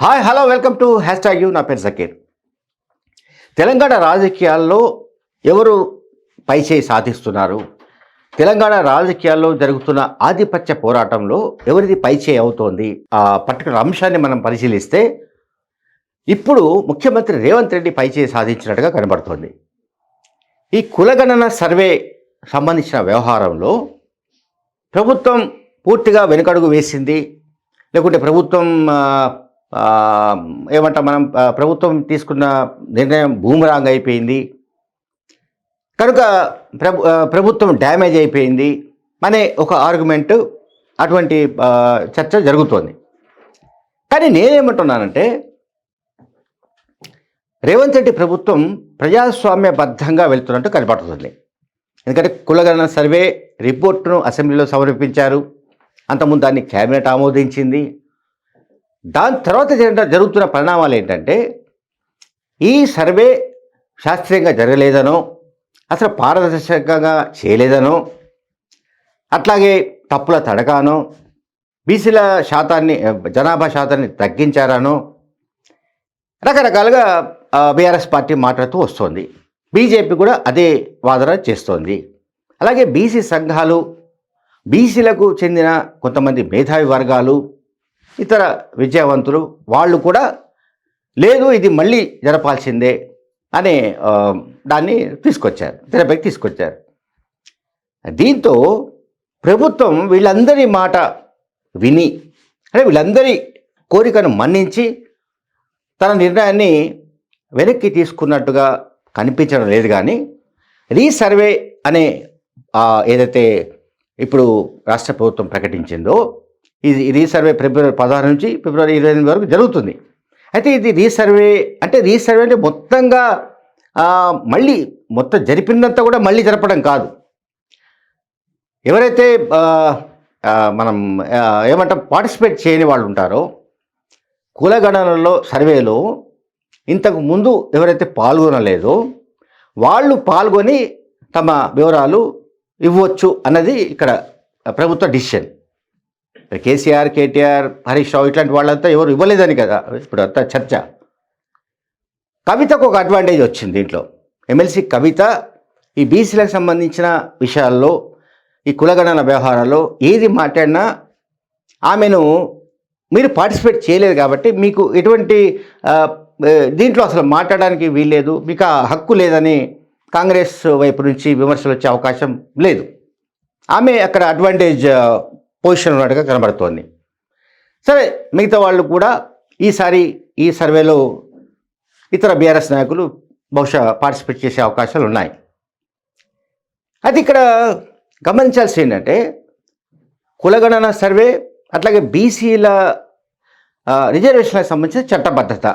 Hi hello welcome to hashtag you. నా పేరు జకీర్. తెలంగాణ రాజకీయాల్లో ఎవరు పైచేయి సాధిస్తున్నారు? తెలంగాణ రాజకీయాల్లో జరుగుతున్న ఆధిపత్య పోరాటంలో ఎవరిది పైచేయి అవుతోంది? ఆ పర్టికులర్ అంశాన్ని మనం పరిశీలిస్తే ఇప్పుడు ముఖ్యమంత్రి రేవంత్ రెడ్డి పైచేయి సాధించినట్టుగా కనబడుతోంది. ఈ కులగణన సర్వే సంబంధించిన వ్యవహారంలో ప్రభుత్వం పూర్తిగా వెనుకడుగు వేసింది. లేకుంటే ప్రభుత్వం ఏమంటాం మనం ప్రభుత్వం తీసుకున్న నిర్ణయం బూమరాంగ్ అయిపోయింది. కనుక ప్రభు ప్రభుత్వం డ్యామేజ్ అయిపోయింది అనే ఒక ఆర్గ్యుమెంట్ అటువంటి చర్చ జరుగుతోంది. కానీ నేనేమంటున్నానంటే రేవంత్ రెడ్డి ప్రభుత్వం ప్రజాస్వామ్యబద్ధంగా వెళ్తున్నట్టు కనపడుతుంది. ఎందుకంటే కులగణన సర్వే రిపోర్టును అసెంబ్లీలో సమర్పించారు. అంతకుముందు దాన్ని కేబినెట్ ఆమోదించింది. దాని తర్వాత జరుగుతున్న పరిణామాలు ఏంటంటే ఈ సర్వే శాస్త్రీయంగా జరగలేదనో అసలు పారదర్శకంగా చేయలేదనో అట్లాగే తప్పుల తడగానో బీసీల శాతాన్ని జనాభా శాతాన్ని తగ్గించారనో రకరకాలుగా బీఆర్ఎస్ పార్టీ మాట్లాడుతూ వస్తోంది. బీజేపీ కూడా అదే వాదన చేస్తోంది. అలాగే బీసీ సంఘాలు బీసీలకు చెందిన కొంతమంది మేధావి వర్గాలు ఇతర విద్యావంతులు వాళ్ళు కూడా లేదు ఇది మళ్ళీ జరపాల్సిందే అనే దాన్ని తీసుకొచ్చారు తెరపైకి తీసుకొచ్చారు. దీంతో ప్రభుత్వం వీళ్ళందరి మాట విని అంటే వీళ్ళందరి కోరికను మన్నించి తన నిర్ణయాన్ని వెనక్కి తీసుకున్నట్టుగా కనిపించడం లేదు కానీ రీసర్వే అనే ఏదైతే ఇప్పుడు రాష్ట్ర ప్రభుత్వం ప్రకటించిందో ఇది రీసర్వే ఫిబ్రవరి పదహారు నుంచి ఫిబ్రవరి ఇరవై ఎనిమిది వరకు జరుగుతుంది. అయితే ఇది రీసర్వే అంటే రీసర్వే అంటే మొత్తంగా మళ్ళీ మొత్తం జరిపినంత కూడా మళ్ళీ జరపడం కాదు. ఎవరైతే మనం ఏమంటాం పార్టిసిపేట్ చేయని వాళ్ళు ఉంటారో కులగణనలో సర్వేలో ఇంతకు ముందు ఎవరైతే పాల్గొనలేదో వాళ్ళు పాల్గొని తమ వివరాలు ఇవ్వచ్చు అన్నది ఇక్కడ ప్రభుత్వ డిసిషన్. కేసీఆర్ కేటీఆర్ హరీష్ రావు ఇట్లాంటి వాళ్ళంతా ఎవరు ఇవ్వలేదని కదా. ఇప్పుడు అంతా చర్చ. కవితకు ఒక అడ్వాంటేజ్ వచ్చింది దీంట్లో. ఎమ్మెల్సీ కవిత ఈ బీసీలకు సంబంధించిన విషయాల్లో ఈ కులగణన వ్యవహారాల్లో ఏది మాట్లాడినా ఆమెను మీరు పార్టిసిపేట్ చేయలేదు కాబట్టి మీకు ఎటువంటి దీంట్లో అసలు మాట్లాడడానికి వీల్లేదు మీకు ఆ హక్కు లేదని కాంగ్రెస్ వైపు నుంచి విమర్శలు వచ్చే అవకాశం లేదు. ఆమె అక్కడ అడ్వాంటేజ్ పొజిషన్ ఉన్నట్టుగా కనబడుతోంది. సరే మిగతా వాళ్ళు కూడా ఈసారి ఈ సర్వేలో ఇతర బీఆర్ఎస్ నాయకులు బహుశా పార్టిసిపేట్ చేసే అవకాశాలు ఉన్నాయి. అది ఇక్కడ గమనించాల్సి ఏంటంటే కులగణన సర్వే అట్లాగే బీసీల రిజర్వేషన్లకు సంబంధించిన చట్టబద్ధత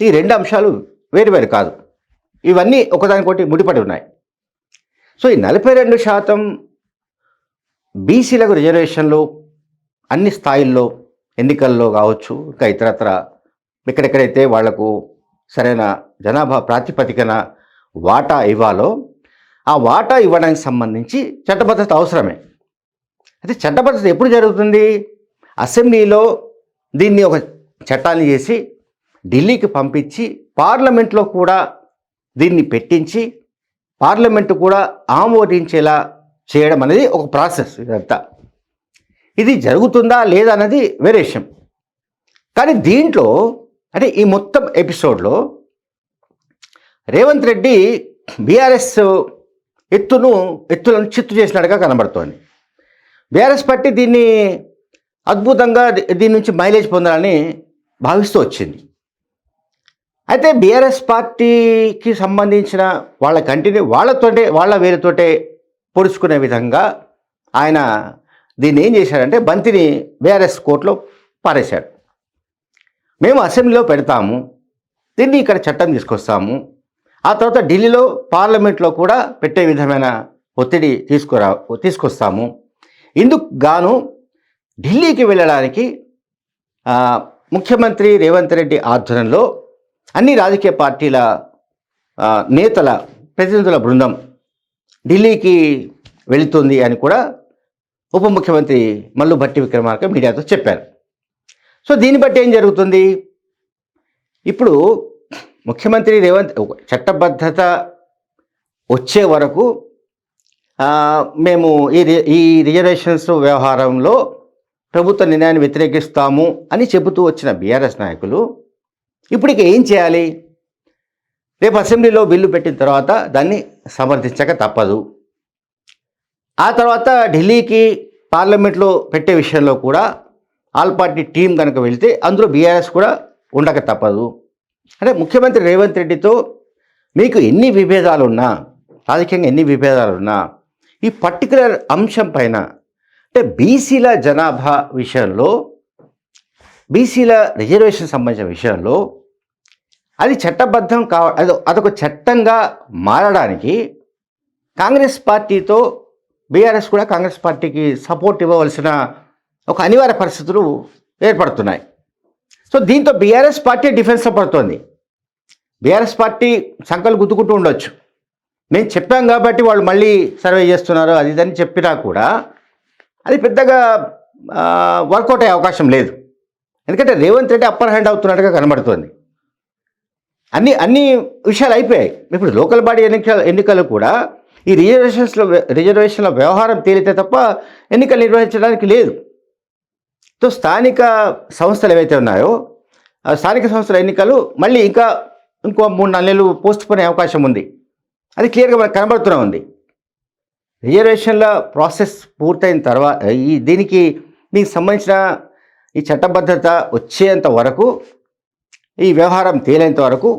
ఈ రెండు అంశాలు వేరు వేరు కాదు. ఇవన్నీ ఒకదానికొకటి ముడిపడి ఉన్నాయి. సో ఈ నలభై రెండు శాతం బీసీలకు రిజర్వేషన్లు అన్ని స్థాయిల్లో ఎన్నికల్లో కావచ్చు ఇంకా ఇతరత్ర ఎక్కడెక్కడైతే వాళ్ళకు సరైన జనాభా ప్రాతిపదికన వాటా ఇవ్వాలో ఆ వాటా ఇవ్వడానికి సంబంధించి చట్టబద్ధత అవసరమే. అయితే చట్టబద్ధత ఎప్పుడు జరుగుతుంది? అసెంబ్లీలో దీన్ని ఒక చట్టాన్ని చేసి ఢిల్లీకి పంపించి పార్లమెంట్లో కూడా దీన్ని పెట్టించి పార్లమెంటు కూడా ఆమోదించేలా చేయడం అనేది ఒక ప్రాసెస్ ఇదంతా. ఇది జరుగుతుందా లేదా అన్నది వేరే విషయం కానీ దీంట్లో అంటే ఈ మొత్తం ఎపిసోడ్లో రేవంత్ రెడ్డి బీఆర్ఎస్ ఎత్తును ఎత్తులను చిత్తు చేసినట్టుగా కనబడుతోంది. బీఆర్ఎస్ పార్టీ దీన్ని అద్భుతంగా దీని నుంచి మైలేజ్ పొందాలని భావిస్తూ వచ్చింది. అయితే బీఆర్ఎస్ పార్టీకి సంబంధించిన వాళ్ళ కంటిన్యూ వాళ్ళతోటే వాళ్ళ వేరుతోటే పొడుచుకునే విధంగా ఆయన దీన్ని ఏం చేశాడంటే బంతిని బీఆర్ఎస్ కోర్టులో పారేశాడు. మేము అసెంబ్లీలో పెడతాము దీన్ని ఇక్కడ చట్టం తీసుకొస్తాము ఆ తర్వాత ఢిల్లీలో పార్లమెంట్లో కూడా పెట్టే విధమైన ఒత్తిడి తీసుకురా తీసుకొస్తాము. ఇందుకు గాను ఢిల్లీకి వెళ్ళడానికి ముఖ్యమంత్రి రేవంత్ రెడ్డి ఆధ్వర్యంలో అన్ని రాజకీయ పార్టీల నేతల ప్రతినిధుల బృందం ఢిల్లీకి వెళుతుంది అని కూడా ఉప ముఖ్యమంత్రి మల్లు భట్టి విక్రమార్క మీడియాతో చెప్పారు. సో దీన్ని బట్టి ఏం జరుగుతుంది? ఇప్పుడు ముఖ్యమంత్రి రేవంత్ చట్టబద్ధత వచ్చే వరకు మేము ఈ రి- ఈ రిజర్వేషన్స్ వ్యవహారంలో ప్రభుత్వ నిర్ణయాన్ని వ్యతిరేకిస్తాము అని చెబుతూ వచ్చిన బీఆర్ఎస్ నాయకులు ఇప్పటికి ఏం చేయాలి? రేపు అసెంబ్లీలో బిల్లు పెట్టిన తర్వాత దాన్ని సమర్థించక తప్పదు. ఆ తర్వాత ఢిల్లీకి పార్లమెంట్లో పెట్టే విషయంలో కూడా ఆల్ పార్టీ టీం కనుక వెళ్తే అందులో బీఆర్ఎస్ కూడా ఉండక తప్పదు. అంటే ముఖ్యమంత్రి రేవంత్ రెడ్డితో మీకు ఎన్ని విభేదాలు ఉన్నా రాజకీయంగా ఎన్ని విభేదాలు ఉన్నా ఈ పర్టికులర్ అంశం పైన అంటే బీసీల జనాభా విషయంలో బీసీల రిజర్వేషన్ సంబంధించిన విషయంలో అది చట్టబద్ధం కావ అది అదొక చట్టంగా మారడానికి కాంగ్రెస్ పార్టీతో బీఆర్ఎస్ కూడా కాంగ్రెస్ పార్టీకి సపోర్ట్ ఇవ్వవలసిన ఒక అనివార్య పరిస్థితులు ఏర్పడుతున్నాయి. సో దీంతో బీఆర్ఎస్ పార్టీ డిఫెన్స్లో పడుతోంది. బీఆర్ఎస్ పార్టీ సంకలు గుద్దుకుంటూ ఉండొచ్చు. మేము చెప్పాం కాబట్టి వాళ్ళు మళ్ళీ సర్వే చేస్తున్నారు అది ఇదని చెప్పినా కూడా అది పెద్దగా వర్కౌట్ అయ్యే అవకాశం లేదు. ఎందుకంటే రేవంత్ రెడ్డి అప్పర్ హ్యాండ్ అవుతున్నట్టుగా కనబడుతోంది. అన్ని అన్ని విషయాలు అయిపోయాయి. ఇప్పుడు లోకల్ బాడీ ఎన్నికల ఎన్నికలు కూడా ఈ రిజర్వేషన్స్లో రిజర్వేషన్ల వ్యవహారం తేలితే తప్ప ఎన్నికలు నిర్వహించడానికి లేదు. సో స్థానిక సంస్థలు ఏవైతే ఉన్నాయో ఆ స్థానిక సంస్థల ఎన్నికలు మళ్ళీ ఇంకా ఇంకో మూడు నాలుగు నెలలు పోస్ట్ పోనే అవకాశం ఉంది. అది క్లియర్గా మనకు కనబడుతూనే ఉంది. రిజర్వేషన్ల ప్రాసెస్ పూర్తయిన తర్వాత ఈ దీనికి దీనికి సంబంధించిన ఈ చట్టబద్ధత వచ్చేంత వరకు ఈ వ్యవహారం తేలేంత వరకు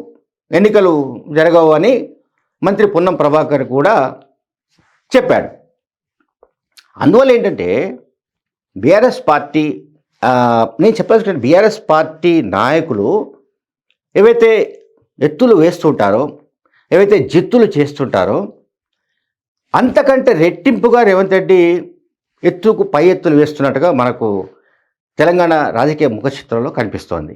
ఎన్నికలు జరగవు అని మంత్రి పొన్నం ప్రభాకర్ కూడా చెప్పాడు. అందువల్ల ఏంటంటే బీఆర్ఎస్ పార్టీ నేను చెప్పాల్సిన బీఆర్ఎస్ పార్టీ నాయకులు ఏవైతే ఎత్తులు వేస్తుంటారో ఏవైతే జిత్తులు చేస్తుంటారో అంతకంటే రెట్టింపుగా రేవంత్ రెడ్డి ఎత్తుకు పై ఎత్తులు వేస్తున్నట్టుగా మనకు తెలంగాణ రాజకీయ ముఖ చిత్రంలో కనిపిస్తోంది.